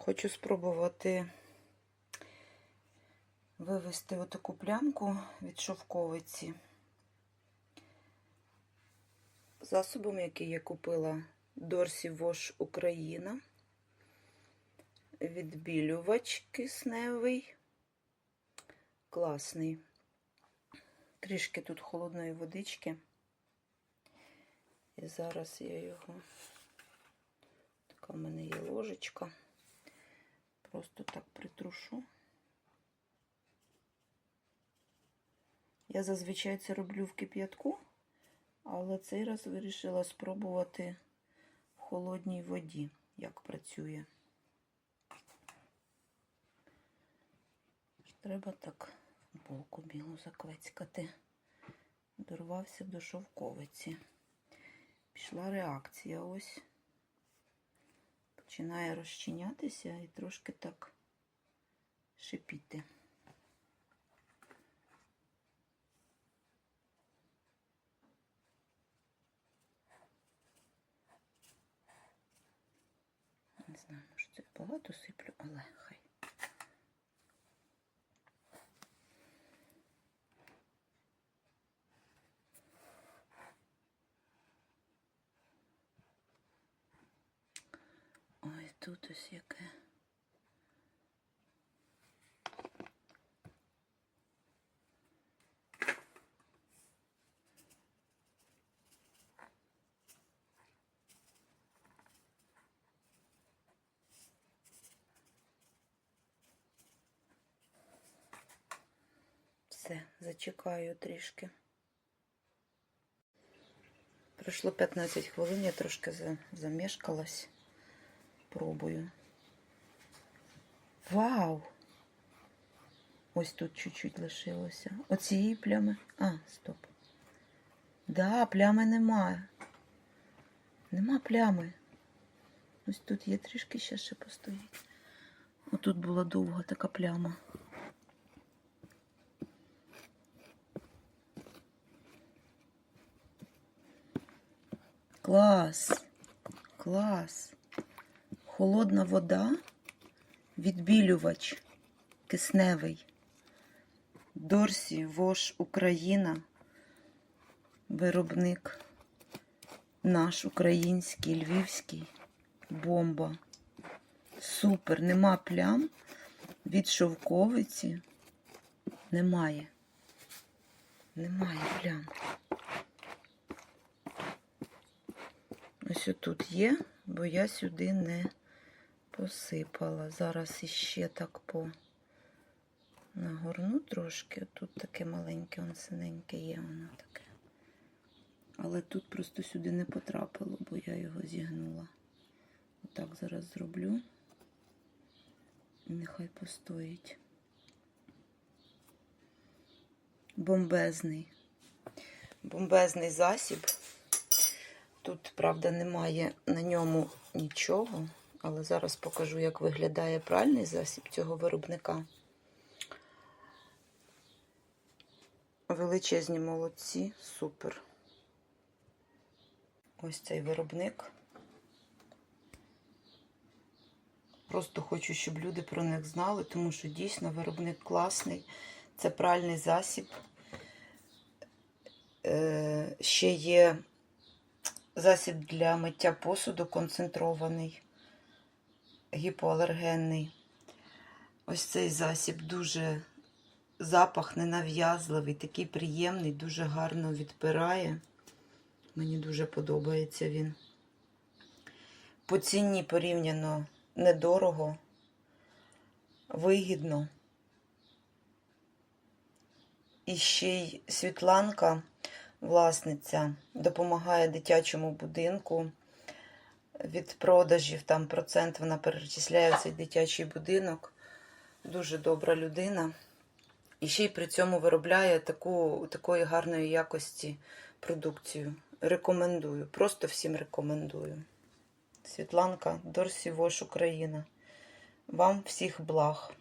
Хочу спробувати вивести отаку плямку від шовковиці. Засобом, який я купила Дорсі Вош Україна. Відбілювач кисневий. Класний. Трішки тут холодної водички. І зараз я його. Така в мене є ложечка. Просто так притрушу. Я зазвичай це роблю в кип'ятку, але цей раз вирішила спробувати в холодній воді, як працює. Треба так футболку білу заквецькати. Дорвався до шовковиці. Пішла реакція ось. Починає розчинятися і трошки так шипіти. Не знаю, може це багато сиплю, але хай. Тут ось яке. Все, зачекаю трішки. Пройшло 15 хвилин, я трошки замешкалась. Пробую. Вау! Ось тут чуть-чуть лишилося. Оцієї плями. А, стоп. Да, плями немає. Нема плями. Ось тут є трішки ще ще постоїть. Отут була довга така пляма. Клас. Клас. Холодна вода, відбілювач кисневий. Дорсі Вош Україна. Виробник наш український, львівський. Бомба. Супер. Нема плям від шовковиці. Немає. Немає плям. Ось тут є, бо я сюди не посипала. Зараз іще так по нагорну трошки. Тут таке маленьке, он синеньке є, воно таке. Але тут просто сюди не потрапило, бо я його зігнула. Отак зараз зроблю. Нехай постоїть. Бомбезний. Бомбезний засіб. Тут, правда, немає на ньому нічого, але зараз покажу, як виглядає пральний засіб цього виробника. Величезні молодці, супер. Ось цей виробник. Просто хочу, щоб люди про них знали, тому що дійсно виробник класний. Це пральний засіб. Е, ще є засіб для миття посуду концентрований, гіпоалергенний. Ось цей засіб дуже запах ненав'язливий, такий приємний, дуже гарно відпирає. Мені дуже подобається він. По ціні порівняно недорого, вигідно. І ще й Світланка, власниця, допомагає дитячому будинку. Від продажів там процент вона перечисляє в цей дитячий будинок. Дуже добра людина. І ще й при цьому виробляє таку, такої гарної якості продукцію. Рекомендую, просто всім рекомендую. Світланка Дорсі Вош Україна. Вам всіх благ.